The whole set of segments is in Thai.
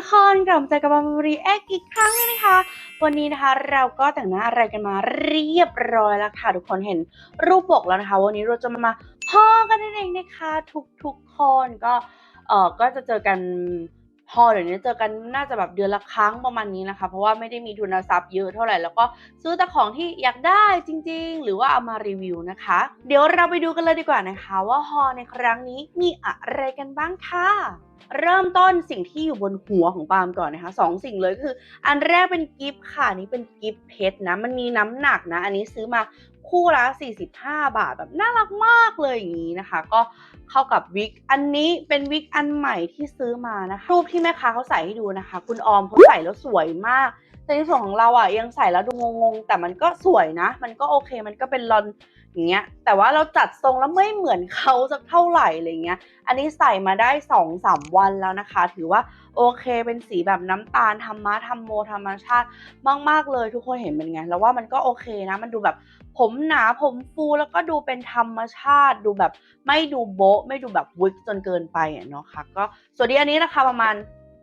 ทุกคนกลับมาเจอกับบารีแอคอีกครั้งนึงนะคะ วันนี้นะคะเราก็แต่งหน้าอะไรกันมาเรียบร้อยแล้วค่ะ ทุกคนเห็นรูปปกแล้วนะคะ วันนี้เราจะมาพ่อกันนั่นเองนะคะ ทุกทุกๆคนก็เออก็จะเจอกัน พอเดี๋ยวนี้เจอกันน่าจะแบบเดือนละครั้งประมาณนี้นะคะ เพราะว่าไม่ได้มีทุนทรัพย์เยอะเท่าไหร่ แล้วก็ซื้อแต่ของที่อยากได้จริง ๆ หรือว่าเอามารีวิวนะคะ เดี๋ยวเราไปดูกันเลยดีกว่านะคะ ว่าฮอลในครั้งนี้มีอะไรกันบ้างค่ะเริ่มต้นสิ่งที่อยู่บนหัวของปาล์มก่อนนะคะสองสิ่งเลยก็คือ อันแรกเป็นกิฟต์ค่ะนี้เป็นกิฟต์เพชรนะ มันมีน้ำหนักนะ อันนี้ซื้อมาคู่ละ45 บาทแบบน่ารักมากเลยอย่างนี้นะคะ ก็ เข้ากับวิก อันนี้เป็นวิกอันใหม่ที่ซื้อมานะคะ รูปที่แม่ค้าเขาใส่ให้ดูนะคะ คุณออมเขาใส่แล้วสวยมาก แต่ในส่วนของเราอะยังใส่แล้วดูงงๆ แต่มันก็สวยนะ มันก็โอเค มันก็เป็นลอนอย่างเงี้ย แต่ว่าเราจัดทรงแล้วไม่เหมือนเขาสักเท่าไหร่อะไรเงี้ย อันนี้ใส่มาได้สองสามวันแล้วนะคะ ถือว่าโอเค เป็นสีแบบน้ำตาลธรรมะธรรมโมธรรมชาติมากๆเลยทุกคนเห็นเป็นไง แล้วว่ามันก็โอเคนะ มันดูแบบผมหนาผมฟูแล้วก็ดูเป็นธรรมชาติ ดูแบบไม่ดูโบ๊ะไม่ดูแบบวิกจนเกินไปเนาะค่ะก็ส่วนดีอันนี้ราคาประมาณ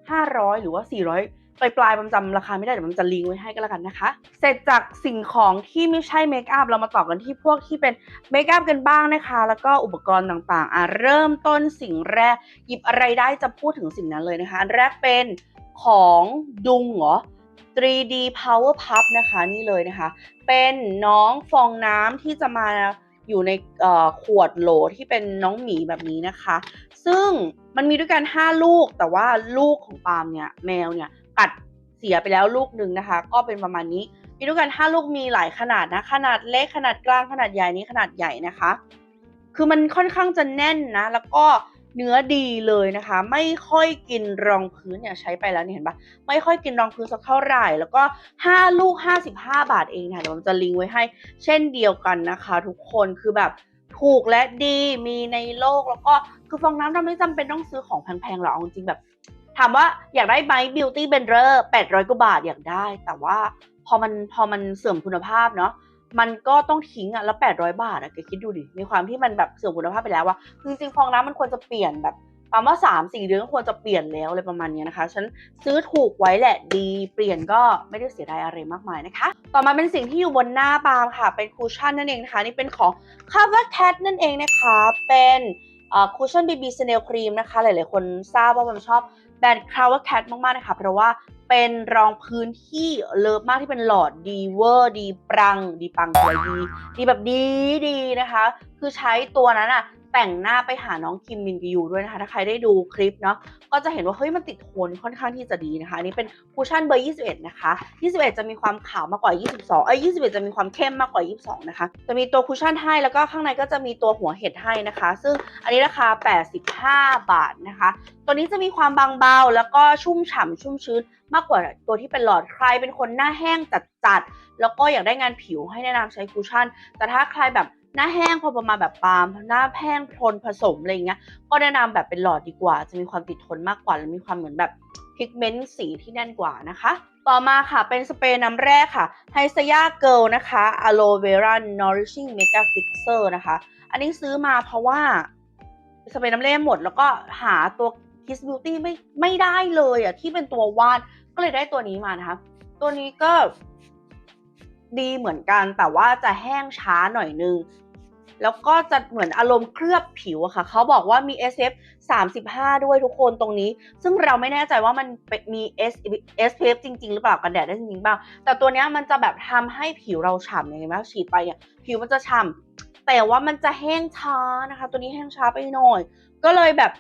500 หรือว่า 400 ปลายปลายๆมันจำราคาไม่ได้เดี๋ยวมันจะลิงก์ไว้ให้ก็แล้วกันนะคะ เสร็จจากสิ่งของที่ไม่ใช่เมคอัพเรามาต่อกันที่พวกที่เป็นเมคอัพกันบ้างนะคะ แล้วก็อุปกรณ์ต่างๆอะเริ่มต้นสิ่งแรกหยิบอะไรได้จะพูดถึงสิ่งนั้นเลยนะคะอันแรกเป็นของดุงเหรอ 3D Power Puff นะคะนี่เลยนะคะ เป็นน้องฟองน้ำที่จะมา อยู่ในขวดโหลที่เป็นน้องหมีแบบนี้นะคะ ซึ่งมันมีด้วยกัน 5 ลูก แต่ว่าลูกของปาล์มเนี่ยแมวเนี่ยกัดเสียไปแล้วลูกหนึ่งนะคะ ก็เป็นประมาณนี้ มีด้วยกัน 5 ลูกมีหลายขนาดนะ ขนาดเล็กขนาดกลางขนาดใหญ่นี้ขนาดใหญ่นะคะ คือมันค่อนข้างจะแน่นนะ แล้วก็ เนื้อดีเลยนะคะ ไม่ค่อยกินรองพื้นเนี่ยใช้ไปแล้วเนี่ยเห็นปะไม่ค่อยกินรองพื้นสักเท่าไหร่ แล้วก็ 5 ลูก 55 บาทเองค่ะเดี๋ยวผมจะลิงก์ไว้ให้เช่นเดียวกันนะคะ ทุกคนคือแบบถูกและดีมีในโลกแล้วก็คือฟองน้ำเราไม่จำเป็นต้องซื้อของแพงๆหรอกจริงๆแบบ ถามว่าอยากได้ไหม Beauty Blender 800กว่าบาทอยากได้ แต่ว่าพอมันพอมันเสื่อมคุณภาพเนาะ มันก็ต้องทิ้งอะแล้ว800บาทอะแกคิดดูดิในความที่มันแบบเสื่อมคุณภาพไปแล้วว่าคือจริงๆฟองน้ำมันควรจะเปลี่ยนแบบประมาณว่าสามสี่เดือนก็ควรจะเปลี่ยนแล้วอะไรประมาณนี้นะคะ ฉันซื้อถูกไว้แหละดี เปลี่ยนก็ไม่ได้เสียดายอะไรมากมายนะคะ ต่อมาเป็นสิ่งที่อยู่บนหน้าปาล์มค่ะ เป็นคูชั่นนั่นเองนะคะ นี่เป็นของ Cover Cat นั่นเองนะคะ เป็นคูชั่น BB Snail Cream นะคะ หลายๆ คนทราบว่าผมชอบ แบรนด์ Cover Cat มากๆนะคะ เพราะว่าเป็นรองพื้นที่เลิฟมากที่เป็นหลอดดีเวอร์ดีปรัง ดีปังสวยดี ดีแบบดีดีนะคะ คือใช้ตัวนั้นอะ แต่งหน้าไปหาน้องคิมมินกิยูด้วยนะคะ ถ้าใครได้ดูคลิปเนาะก็จะเห็นว่าเฮ้ยมันติดโทนค่อนข้างที่จะดีนะคะ อันนี้เป็นคูชั่นเบอร์ 21 นะคะ 21 จะมีความขาวมากกว่า 22 เอ้ย 21 จะมีความเข้มมากกว่า 22 นะคะ จะมีตัวคูชั่นให้แล้วก็ข้างในก็จะมีตัวหัวเห็ดให้นะคะ ซึ่งอันนี้ราคา 85 บาทนะคะ ตัวนี้จะมีความบางเบาแล้วก็ชุ่มฉ่ำชุ่มชื้นมากกว่าตัวที่เป็นหลอดใครเป็นคนหน้าแห้งจัดๆแล้วก็อยากได้งานผิวให้แนะนำใช้คูชั่น แต่ถ้าใครแบบ หน้าแห้งพอประมาณแบบปาล์มหน้าแห้งทนผสมอะไรอย่างเงี้ยก็แนะนำแบบเป็นหลอดดีกว่า จะมีความติดทนมากกว่าและมีความเหมือนแบบพิกเมนต์สีที่แน่นกว่านะคะ ต่อมาค่ะเป็นสเปรย์น้ำแร่ค่ะไฮซยาเกิลนะคะ Aloe Vera Nourishing Mega Fixer นะคะ อันนี้ซื้อมาเพราะว่าสเปรย์น้ำแร่หมดแล้วก็หาตัว Kiss Beauty ไม่ไม่ได้เลยอะที่เป็นตัววาดก็เลยได้ตัวนี้มานะคะ ตัวนี้ก็ ดีเหมือนกัน แต่ว่าจะแห้งช้าหน่อยนึง แล้วก็จะเหมือนอารมณ์เคลือบผิวอะค่ะ เขาบอกว่ามี SF 35 ด้วยทุกคนตรงนี้ ซึ่งเราไม่แน่ใจว่ามันเป็นมี S SPF จริง ๆ หรือเปล่ากันแดดได้จริงๆเปล่าแต่ตัวเนี้ยมันจะแบบทำให้ผิวเราฉ่ำอยังไงบ้างฉีดไปเนี่ยผิวมันจะฉ่ำแต่ว่ามันจะแห้งช้านะคะ ตัวนี้แห้งช้าไปหน่อย ก็เลยแบบ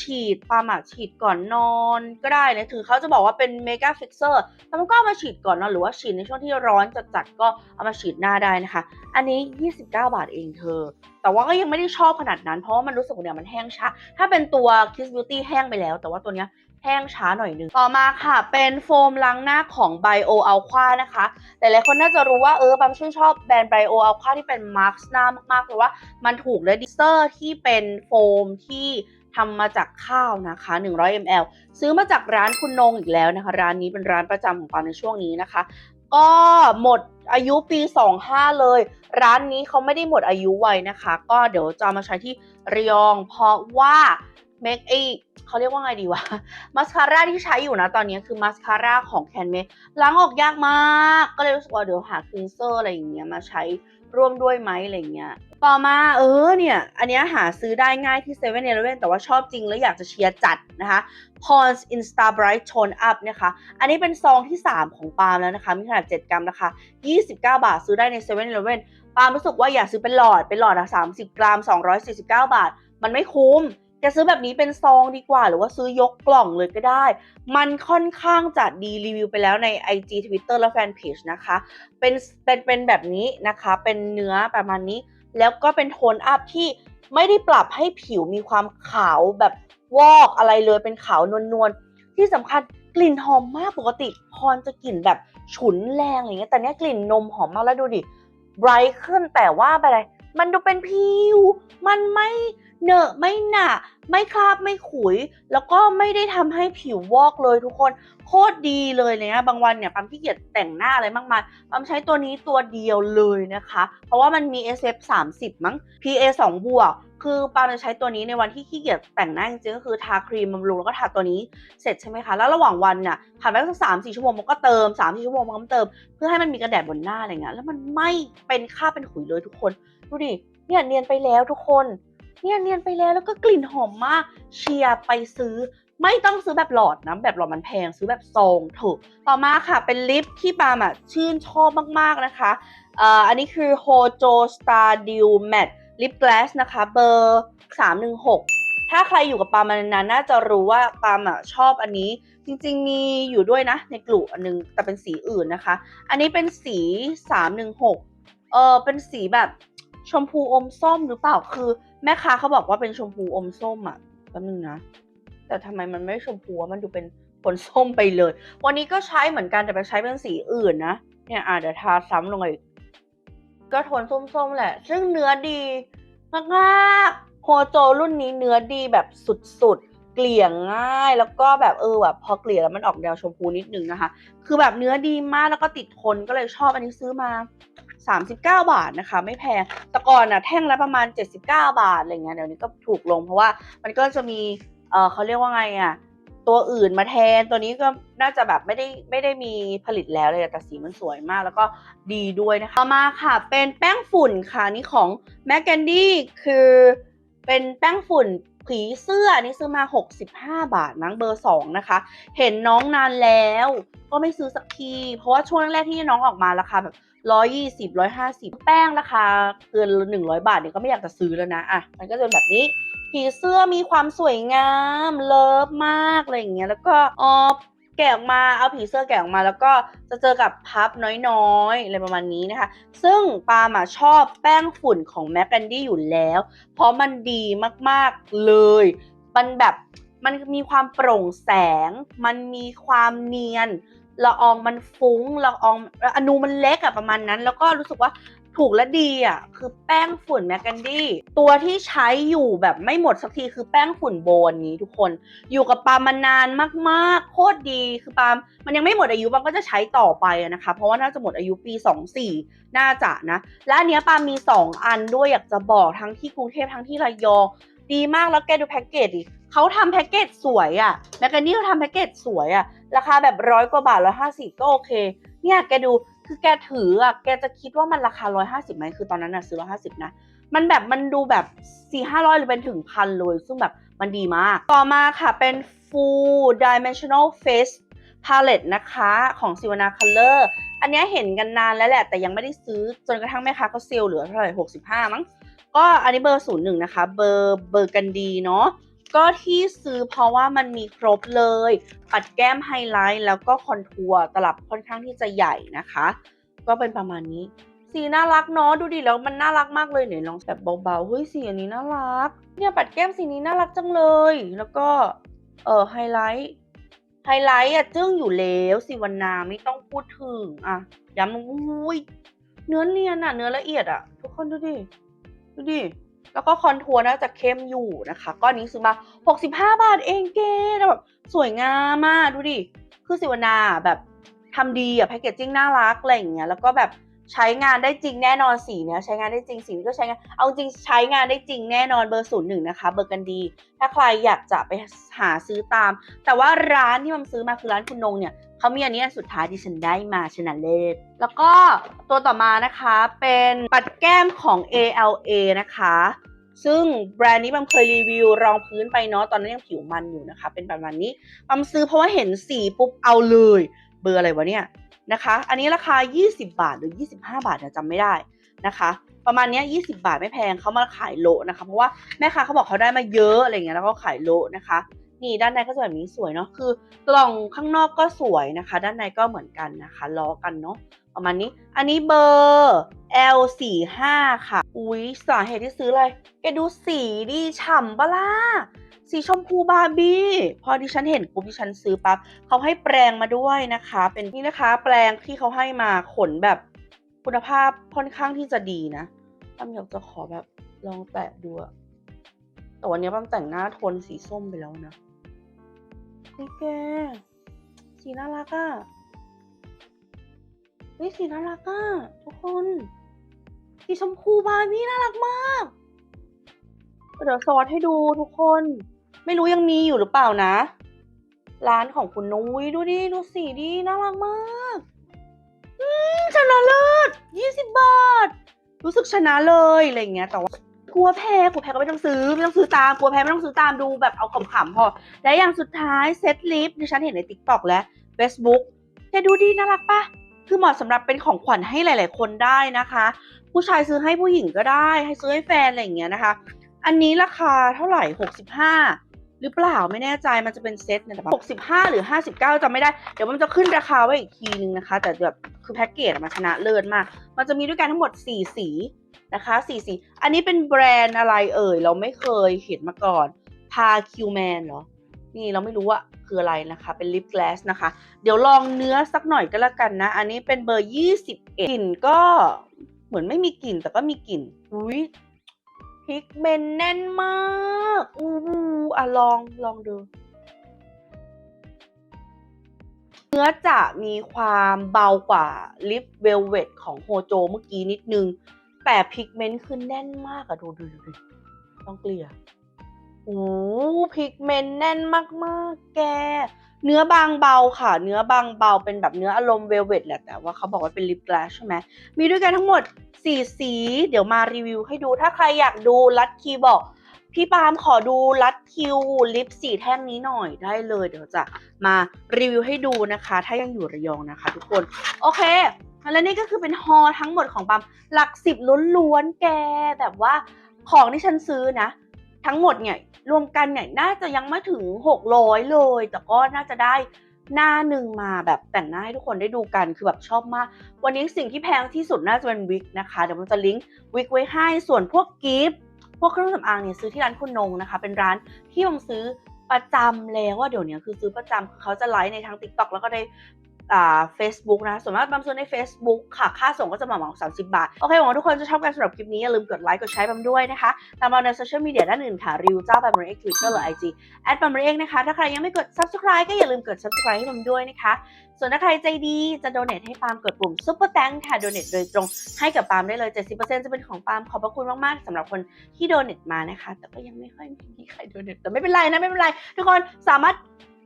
ฉีดปาหมักฉีดก่อนนอนก็ได้นะถึงเขาจะบอกว่าเป็นเมกาฟิกเซอร์แต่มันก็เอามาฉีดก่อนนอนหรือว่าฉีดในช่วงที่ร้อนจัดๆก็เอามาฉีดหน้าได้นะคะ อันนี้ 29 บาทเองเธอ แต่ว่าก็ยังไม่ได้ชอบขนาดนั้น เพราะว่ามันรู้สึกว่าเนี่ยมันแห้งช้า ถ้าเป็นตัว Kiss Beauty แห้งไปแล้ว แต่ว่าตัวเนี้ยแห้งช้าหน่อยนึง ต่อมาค่ะ เป็นโฟมล้างหน้าของ Bio aqua นะคะ หลายๆคนน่าจะรู้ว่าเออบัมชื่นชอบแบรนด์ Bio aqua ที่เป็นมาร์คหน้ามากๆเพราะว่ามันถูกและดิสเตอร์ที่เป็นโฟมที่ ทำมาจากข้าวนะคะ 100 ml ซื้อมาจากร้านคุณนงอีกแล้วนะคะ ร้านนี้เป็นร้านประจำของปามในช่วงนี้นะคะ ก็หมดอายุปี 25 เลย ร้านนี้เขาไม่ได้หมดอายุไวนะคะ ก็เดี๋ยวจะมาใช้ที่ระยอง เพราะว่าเมคไอเขาเรียกว่าไงดีวะมาสคาร่าที่ใช้อยู่นะตอนนี้คือมาสคาร่าของแคนเมล้างออกยากมาก ก็เลยรู้สึกว่าเดี๋ยวหาคลีนเซอร์อะไรอย่างเงี้ยมาใช้ ร่วมด้วยไหมอะไรเงี้ยต่อมาเออเนี่ย อันนี้หาซื้อได้ง่ายที่7 e เ e ่ e อแต่ว่าชอบจริงแล้วอยากจะเชียร์จัดนะคะ Pons Insta Bright Tone Up นะคะ อันนี้เป็นซองที่ 3 ของปาล์มแล้วนะคะ มีขนาด 7 กรัมนะคะ 29 บาทซื้อได้ใน7 e เ e ่ e ปาล์มรู้สึกว่าอยากซื้อเป็นหลอดเป็นหลอดอะ30 กรัม 249 บาท มันไม่คุ้ม จะซื้อแบบนี้เป็นซองดีกว่า หรือว่าซื้อยกกล่องเลยก็ได้ มันค่อนข้างจะดีรีวิวไปแล้วใน IG Twitter และแฟนเพจนะคะ เป็นเป็นเป็นแบบนี้นะคะ เป็นเนื้อประมาณนี้ แล้วก็เป็นโทนอัพที่ไม่ได้ปรับให้ผิวมีความขาวแบบวอกอะไรเลยเป็นขาวนวลๆ ที่สำคัญกลิ่นหอมมากปกติพรจะกลิ่นแบบฉุนแรงอะไรเงี้ยแต่เนี้ยกลิ่นนมหอมมากแล้วดูดิไบรท์ขึ้นแต่ว่าอะไร มันดูเป็นผิว มันไม่เหนอะไม่หนาไม่คราบไม่ขุย แล้วก็ไม่ได้ทำให้ผิววอกเลยทุกคน โคตรดีเลยเนี่ยบางวันเนี่ยปั๊มขี้เกียจแต่งหน้าอะไรมากมายปั๊มใช้ตัวนี้ตัวเดียวเลยนะคะ เพราะว่ามันมี SF 30 มั้ง PA 2บวกคือปาจะใช้ตัวนี้ในวันที่ขี้เกียจแต่งหน้าจริงๆก็คือทาครีมบำรุงแล้วก็ทาตัวนี้เสร็จใช่ไหมคะ แล้วระหว่างวันเนี่ยผ่านไปสักสามสี่ชั่วโมงมันก็เติมสามสี่ชั่วโมงมันก็เติม เพื่อให้มันมีกระแดดบนหน้าอะไรเงี้ยแล้วมันไม่เป็นค่าบเป็นขุยเลยทุกคน ดูดิ เนี่ยเนียนไปแล้วทุกคน เนี่ยเนียนไปแล้วแล้วก็กลิ่นหอมมาก เชียร์ไปซื้อ ไม่ต้องซื้อแบบหลอดนะ แบบหลอดมันแพง ซื้อแบบซองถอะต่อมาค่ะ เป็นลิปที่ปาล์มอะชื่นชอบมากๆนะคะอ่ออันนี้คือ Hojo Star Dew Matte Lip Glass นะคะเบอร์ 316 ถ้าใครอยู่กับปาล์มานานๆน่าจะรู้ว่าปาล์มอะชอบอันนี้ จริงๆมีอยู่ด้วยนะ ในกลุ่อันนึงแต่เป็นสีอื่นนะคะ อันนี้เป็นสี 316 เออเป็นสีแบบ ชมพูอมส้มหรือเปล่าคือ แม่ค้าเขาบอกว่าเป็นชมพูอมส้มอะแป๊บนึงนะแต่ทำไมมันไม่ชมพูมันดูเป็นผลส้มไปเลย วันนี้ก็ใช้เหมือนกันแต่ไปใช้เป็นสีอื่นนะเนี่ยอะเดี๋ยวทาซ้ำลงไปอีกก็โทนส้มๆแหละ ซึ่งเนื้อดีมากๆโฮโจรุ่นนี้เนื้อดีแบบสุดๆ เกลี่ยง่าย แล้วก็แบบเออแบบพอเกลี่ยแล้วมันออกแนวชมพูนิดนึงนะคะ คือแบบเนื้อดีมากแล้วก็ติดทนก็เลยชอบอันนี้ซื้อมา 39 บาทนะคะ ไม่แพงแต่ก่อนอะแท่งละประมาณ 79 บาทอะไรเงี้ยเดี๋ยวนี้ก็ถูกลงเพราะว่ามันก็จะมีเออเขาเรียกว่าไงอะตัวอื่นมาแทนตัวนี้ก็น่าจะแบบไม่ได้ไม่ได้มีผลิตแล้วเลยแต่สีมันสวยมากแล้วก็ดีด้วยนะคะต่อมาค่ะ เป็นแป้งฝุ่นค่ะนี่ของ m a c ก a n d y คือเป็นแป้งฝุ่น ผีเสื้อนี่ซื้อมา 65 บาทมั้งเบอร์ 2 นะคะ เห็นน้องนานแล้ว ก็ไม่ซื้อสักที เพราะว่าช่วงแรกที่น้องออกมาราคาแบบ120 150แป้งราคาเกิน100บาทเนี่ยก็ไม่อยากจะซื้อแล้วนะอะมันก็จะแบบนี้ผีเสื้อมีความสวยงามเลิฟมากอะไรอย่างเงี้ยแล้วก็ออ แกะออกมาเอาผีเสื้อแกะออกมา แล้วก็จะเจอกับพับน้อยๆอะไรประมาณนี้นะคะ ซึ่งปาล์มอะชอบแป้งฝุ่นของแม c แ a นดี้อยู่แล้ว เพราะมันดีมากๆเลย มันแบบมันมีความโปร่งแสง มันมีความเนียนละอองมันฟุ้งละอองอนูมันเล็กอะประมาณนั้น แล้วก็รู้สึกว่า ถูกและดีอะคือแป้งฝุ่นแม c แ a นดี้ตัวที่ใช้อยู่แบบไม่หมดสักทีคือแป้งฝุ่นโบนนี้ทุกคน อยู่กับปามมานานมากๆโคตรดีคือปามมันยังไม่หมดอายุปามก็จะใช้ต่อไปนะคะ เพราะว่าน่าจะหมดอายุปี 24 น่าจะนะ และอันเนี้ยปามมี 2 อันด้วยอยากจะบอกทั้งที่กรุงเทพทั้งที่ระยองดีมากแล้วแกดูแพ็กเกจดิเขาทำแพ็กเกจสวยอะแมคแคนนี่เขาทำแพ็กเกจสวยอะราคาแบบร้อยกว่าบาทร้อยห้าสิบก็โอเค เนี่ยแกดู คือแกถืออะแกจะคิดว่ามันราคาร้อยห้าสิบไหมคือตอนนั้นอะซื้อร้อยห้าสิบนะมันแบบมันดูแบบสี่ห้าร้อยหรือเป็นถึงพันเลย ซึ่งแบบมันดีมาก ต่อมาค่ะเป็น full dimensional face palette นะคะของ s i w a n a Color อันนี้เห็นกันนานแล้วแหละ แต่ยังไม่ได้ซื้อจนกระทั่งแม่ค้าเขาเซลล์เหลือเท่าไหร่หกสิบห้ามั้งก็อันนี้เบอร์ศูนย์หนึ่งนะคะ เบอร์เบอร์กันดีเนาะ ก็ที่ซื้อเพราะว่ามันมีครบเลย ปัดแก้มไฮไลท์แล้วก็คอนทัวร์ตลับค่อนข้างที่จะใหญ่นะคะ ก็เป็นประมาณนี้ สีน่ารักเนาะดูดิแล้วมันน่ารักมากเลยเนี่ยลองแบบเบาๆเฮ้ยสีอันนี้น่ารัก เนี่ยปัดแก้มสีนี้น่ารักจังเลย แล้วก็เออไฮไลท์ไฮไลท์อะจึ้งอยู่แล้วสิวันนาไม่ต้องพูดถึงอะย้ำอุ้ยเนื้อเนียนอะเนื้อละเอียดอะทุกคนดูดิ ดูดิ แล้วก็คอนทัวร์น่าจะเข้มอยู่นะคะก้อนนี้ซื้อมา 65 บาทเองเก๋แล้วแบบสวยงามมากดูดิ คือสิวนาแบบทำดีอะแพคเกจจิ้งน่ารักอะไรอย่างเงี้ยแล้วก็แบบใช้งานได้จริงแน่นอนสีเนี้ยใช้งานได้จริงสีนี้ก็ใช้งานเอาจริงใช้งานได้จริงแน่นอนเบอร์ศูนย์หนึ่งนะคะ เบอร์กันดี ถ้าใครอยากจะไปหาซื้อตาม แต่ว่าร้านที่มันซื้อมาคือร้านคุณนงเนี่ย เขามีอันนี้สุดท้ายที่ฉันได้มาชนะเลิศแล้วก็ตัวต่อมานะคะเป็นปัดแก้มของ ALA นะคะ ซึ่งแบรนด์นี้บัมเคยรีวิวรองพื้นไปเนาะตอนนั้นยังผิวมันอยู่นะคะ เป็นประมาณนี้บัมซื้อเพราะว่าเห็นสีปุ๊บเอาเลย เบอร์อะไรวะเนี่ยนะคะ อันนี้ราคา 20 บาทหรือ 25 บาทเนี่ยจำไม่ได้นะคะ ประมาณนี้20 บาทไม่แพงเขามาขายโลนะคะ เพราะว่าแม่ค้าเขาบอกเขาได้มาเยอะอะไรเงี้ยแล้วก็ขายโลนะคะ นี่ด้านในก็จะแบบนี้สวยเนาะคือกล่องข้างนอกก็สวยนะคะ ด้านในก็เหมือนกันนะคะล้อกันเนาะประมาณนี้อันนี้เบอร์ L45 ค่ะ อุ๊ยสาเหตุที่ซื้ออะไรแกดูสีดีฉ่ำปะล่ะสีชมพูบาร์บี้ พอดิฉันเห็นปุ๊บดิฉันซื้อปั๊บเขาให้แปรงมาด้วยนะคะ เป็นนี่นะคะ แปรงที่เขาให้มาขนแบบคุณภาพค่อนข้างที่จะดีนะตั้มอยากจะขอแบบลองแตะดูอะแต่วันนี้ปั้มแต่งหน้าโทนสีส้มไปแล้วนะ นี่แกสีน่ารักอะเฮ้ยสีน่ารักอะทุกคนสีชมพูบาร์บี้น่ารักมาก เดี๋ยวซอสให้ดูทุกคน ไม่รู้ยังมีอยู่หรือเปล่านะ ร้านของคุณนุ้ยดูดิดูสีดีน่ารักมากอืมชนะเลิศยี่สิบบาท รู้สึกชนะเลยอะไรเงี้ยแต่ว่า กลัวแพ้กลัวแพ้ก็ไม่ต้องซื้อไม่ต้องซื้อตามกลัวแพ้ไม่ต้องซื้อตามดูแบบเอาขำๆพอ และอย่างสุดท้ายเซตลิปดิฉันเห็นในติ๊กต็อกและ Facebook แกดูดีน่ารักปะคือเหมาะสำหรับเป็นของขวัญให้หลาย ๆ คนได้นะคะ ผู้ชายซื้อให้ผู้หญิงก็ได้ ให้ซื้อให้แฟนอะไรอย่างเงี้ยนะคะ อันนี้ราคาเท่าไหร่ 65 หรือเปล่าไม่แน่ใจมันจะเป็นเซตเนี่ยแต่แบบ65หรือ59จำไม่ได้ เดี๋ยวมันจะขึ้นราคาไว้อีกทีนึงนะคะ แต่แบบคือแพ็กเกจมันชนะเลิศมาก มันจะมีด้วยกันทั้งหมด4สีนะคะ4สี อันนี้เป็นแบรนด์อะไรเอ่ย เราไม่เคยเห็นมาก่อนพาคิวแมนเหรอ นี่เราไม่รู้ว่าคืออะไรนะคะ เป็นลิปกลาสนะคะ เดี๋ยวลองเนื้อสักหน่อยก็แล้วกันนะ อันนี้เป็นเบอร์ 21กลิ่นก็เหมือนไม่มีกลิ่นแต่ก็มีกลิ่นอุ้ย พิกเมนต์แน่นมากอู้หูอะลองลองดู เนื้อจะมีความเบากว่าลิปเวลเวทของโฮโจเมื่อกี้นิดนึง แต่พิกเมนต์คือแน่นมากอะดูดูดูดูต้องเกลี่ยโอ้พิกเมนต์แน่นมากๆ แก เนื้อบางเบาค่ะ เนื้อบางเบาเป็นแบบเนื้ออารมณ์เวลเวทแหละแต่ว่าเขาบอกว่าเป็นลิปกลาสใช่ไหมมีด้วยกันทั้งหมด 4 สี เดี๋ยวมารีวิวให้ดู ถ้าใครอยากดูรัดคิวบอก พี่ปาล์มขอดูรัดคิวลิปสีแท่งนี้หน่อยได้เลย เดี๋ยวจะมารีวิวให้ดูนะคะ ถ้ายังอยู่ระยองนะคะ ทุกคนโอเคและนี่ก็คือเป็นฮอทั้งหมดของปาล์มหลักสิบล้วนๆแกแบบว่าของที่ฉันซื้อนะ ทั้งหมดเนี่ยรวมกันเนี่ยน่าจะยังไม่ถึง 600 เลย แต่ก็น่าจะได้หน้าหนึ่งมาแบบแต่งหน้าให้ทุกคนได้ดูกันคือแบบชอบมาก วันนี้สิ่งที่แพงที่สุดน่าจะเป็นวิกนะคะ เดี๋ยวมันจะลิงก์วิกไว้ให้ส่วนพวกกิฟต์พวกเครื่องสำอางเนี่ยซื้อที่ร้านคุณนงนะคะ เป็นร้านที่ผมซื้อประจำแล้วว่าเดี๋ยวนี้คือซื้อประจำคือเขาจะไลฟ์ในทาง t ิ k t o k แล้วก็ใน อ่า Facebook นะส่วนมากบางซื้อใน Facebook ค่ะ ค่าส่งก็จะมาเหมา30 บาท โอเคหวังว่าทุกคนจะชอบกันสำหรับคลิปนี้ อย่าลืมกดไลค์ กดแชร์บัมด้วยนะคะ ตามเราในโซเชียลมีเดียด้านอื่นค่ะ รีวิวเจ้าบัมเรเอ็กทวิตเตอร์หรือไอจีแอดบัมเรเอ็กนะคะ ถ้าใครยังไม่กด subscribe ก็อย่าลืมกด subscribe ให้บัมด้วยนะคะ ส่วนถ้าใครใจดีจะโดเน a ให้ปาล์มกดปุ่ม super thank ค่ะโดเน a โดยตรงให้กับปาล์มได้เลย 70%จะเป็นของปาล์มขอบพระคุณมากๆสำหรับคนที่โดเน a มานะคะ แต่ก็ยังไม่ค่อยมีใครโดเน a แต่ไม่เป็นไรนะไม่เป็นไรทุกคนสามารถ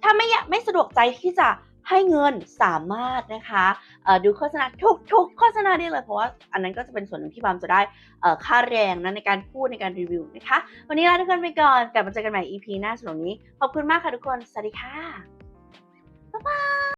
ถ้าไม่อยากไม่สะดวกใจที่จะ ให้เงินสามารถนะคะดูโฆษณาทุกๆ โฆษณาได้เลยเพราะว่าอันนั้นก็จะเป็นส่วนหนึ่งที่บามจะได้ค่าแรงนะในการพูดในการรีวิวนะคะ วันนี้ลาทุกคนไปก่อนกลับมาเจอกันใหม่ EP หน้าสำหรับวันนี้ ขอบคุณมากค่ะทุกคน สวัสดีค่ะ บ๊ายบาย